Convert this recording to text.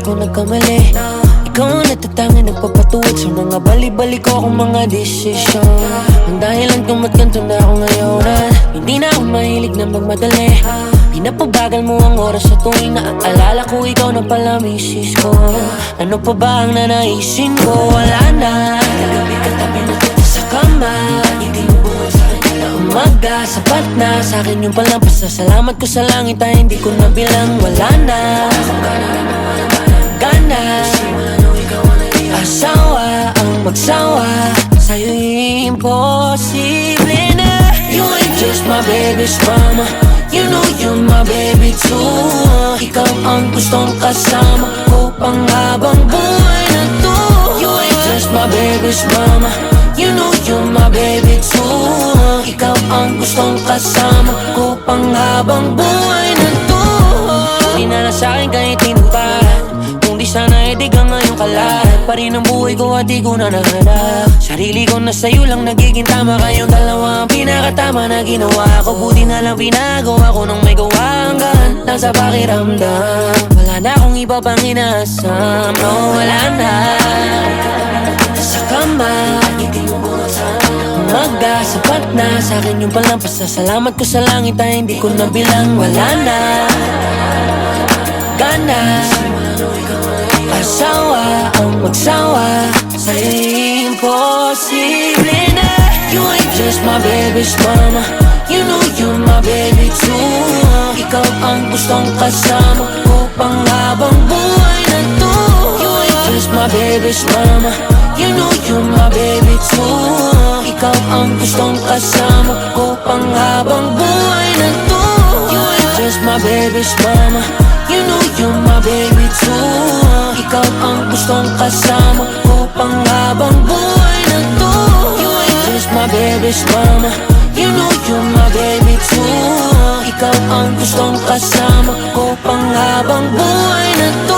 ako nagkamali. Ikaw ang natatangin nagpapatuwid sa mga bali-bali ko akong mga desisyon. Ang dahilan kung ba't ganito na ako ngayon at Hindi na ako mahilig na magmadali. Pinapabagal mo ang oras sa tuwing naaalala ko ikaw na pala misis ko. Ano pa ba ang nanaisin ko? Wala na. Kagabi katabi na kita sa kama. Hindi mo buwan sa akin na umaga Sapat na sa akin yung palang pasasalamat ko sa langit ay hindi ko nabilang Wala na magsawa Sa'yo'y imposible na. You ain't just my baby's mama You know you're my baby too. Ikaw ang gustong kasama ko Panghabang buhay na to. You ain't just my baby's mama You know you're my baby too. Ikaw ang gustong kasama ko Panghabang buhay na to. Hindi na lang sa'kin kahit tinuparan Kung di sana edi ka ngayong kalat Pa rin ang buhay ko at di ko na nahanap Sarili ko na sa'yo lang nagiging tama Kayong dalawa ang pinakatama na ginawa ko. Buti na lang pinagawa ko nang may gawa hanggang Lang sa pakiramdam. Wala na akong iba pang inaasam. No, wala na. Sa kama Hindi mo Umaga, sapat na Sa akin yung palang pasasalamat ko sa langit Ay hindi ko nabilang. Wala na. Gana. Asawa magsawa Sa'yo'y imposible na. You ain't just my baby's mama. You know you're my baby too Ikaw ang gustong kasama ko Panghabang buhay na to. You ain't just my baby's mama. You know you're my baby too Ikaw ang gustong kasama ko Panghabang buhay na to. You ain't just my baby's mama. You know you're my baby too Ikaw ang gustong kasama ko Panghabang buhay na to You ain't just my baby's mama. You know you're my baby too. Ikaw ang gustong kasama ko Panghabang buhay na to